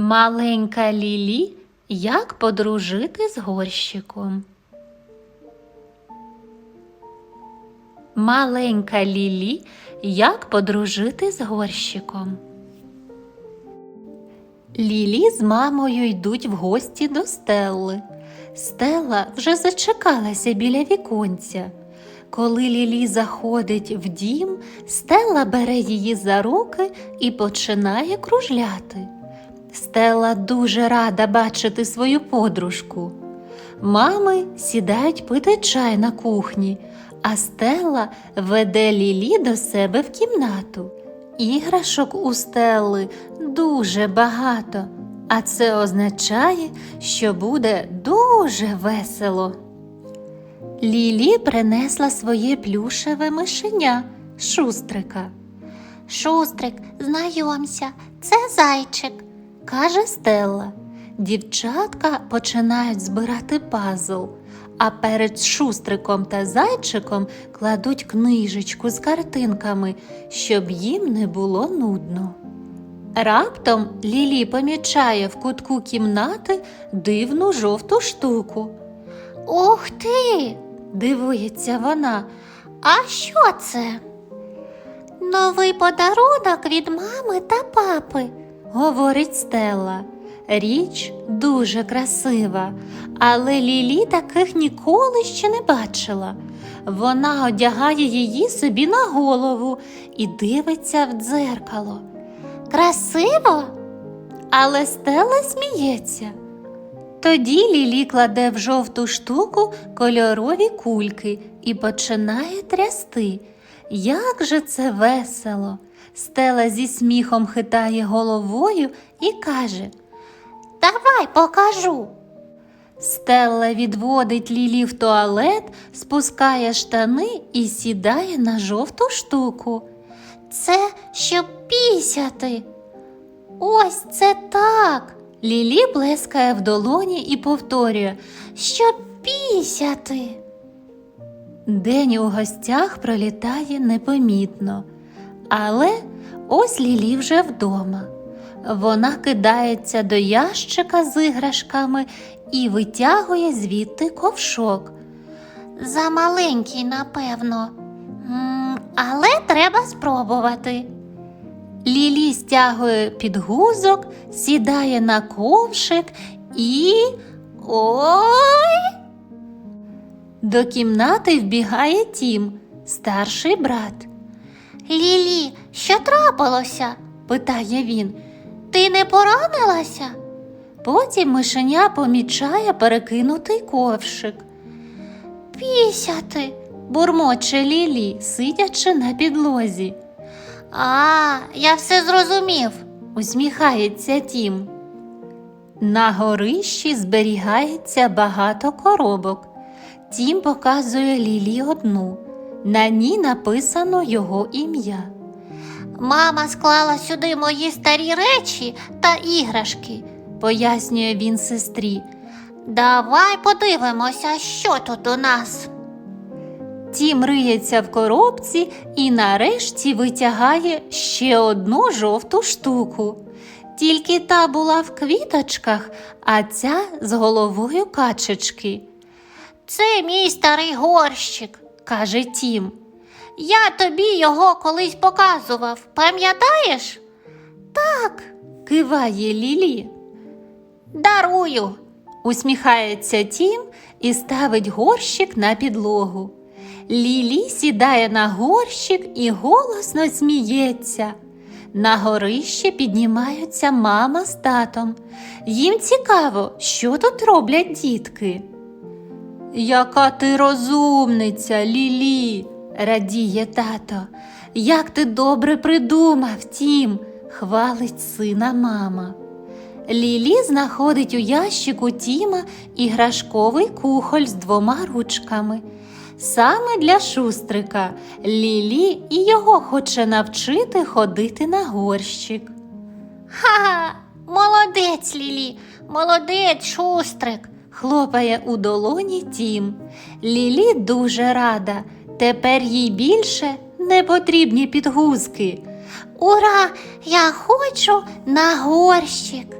Маленька Лілі, як подружити з горщиком. Маленька Лілі, як подружити з горщиком. Лілі з мамою йдуть в гості до Стелли. Стелла вже зачекалася біля віконця. Коли Лілі заходить в дім, Стелла бере її за руки і починає кружляти. Стелла дуже рада бачити свою подружку. Мами сідають пити чай на кухні, а Стелла веде Лілі до себе в кімнату. Іграшок у Стелли дуже багато, а це означає, що буде дуже весело. Лілі принесла своє плюшеве мишеня шустрика. Шустрик, знайомся, це зайчик, каже Стелла. Дівчатка починають збирати пазл, а перед шустриком та зайчиком кладуть книжечку з картинками, щоб їм не було нудно. Раптом Лілі помічає в кутку кімнати дивну жовту штуку. Ух ти! дивується вона. А що це? Новий подарунок від мами та папи, говорить Стелла. Річ дуже красива, але Лілі таких ніколи ще не бачила. Вона одягає її собі на голову і дивиться в дзеркало. Красиво? Але Стелла сміється. Тоді Лілі кладе в жовту штуку кольорові кульки і починає трясти. Як же це весело! Стела зі сміхом хитає головою і каже Давай покажу. Стелла відводить Лілі в туалет, спускає штани і сідає на жовту штуку. Це щоб пісяти. Ось це так. Лілі плескає в долоні і повторює, щоб пісяти. День у гостях пролітає непомітно, але ось Лілі вже вдома. Вона кидається до ящика з іграшками і витягує звідти ковшок. Замаленький, напевно, але треба спробувати. Лілі стягує підгузок, сідає на ковшик і. Ой! До кімнати вбігає Тім, старший брат. Лілі, що трапилося? питає він. Ти не поранилася? Потім мишеня помічає перекинутий ковшик. Пісяти, бурмоче Лілі, сидячи на підлозі. А, я все зрозумів, усміхається Тім. На горищі зберігається багато коробок. Тім показує Лілі одну. На ній написано його ім'я. Мама склала сюди мої старі речі та іграшки, пояснює він сестрі. Давай подивимося, що тут у нас. Тім риється в коробці і нарешті витягає ще одну жовту штуку. Тільки та була в квіточках, а ця з головою качечки. Це мій старий горщик, каже Тім. Я тобі його колись показував, пам'ятаєш? Так, киває Лілі. Дарую, усміхається Тім і ставить горщик на підлогу. Лілі сідає на горщик і голосно сміється. На горище піднімаються мама з татом. Їм цікаво, що тут роблять дітки. Яка ти розумниця, Лілі, радіє тато. Як ти добре придумав, тім, хвалить сина мама. Лілі знаходить у ящику Тіма іграшковий кухоль з двома ручками. Саме для шустрика Лілі і його хоче навчити ходити на горщик. Ха, молодець, Лілі, молодець, шустрик, хлопає у долоні Тім. Лілі дуже рада. Тепер їй більше не потрібні підгузки. Ура! Я хочу на горщик.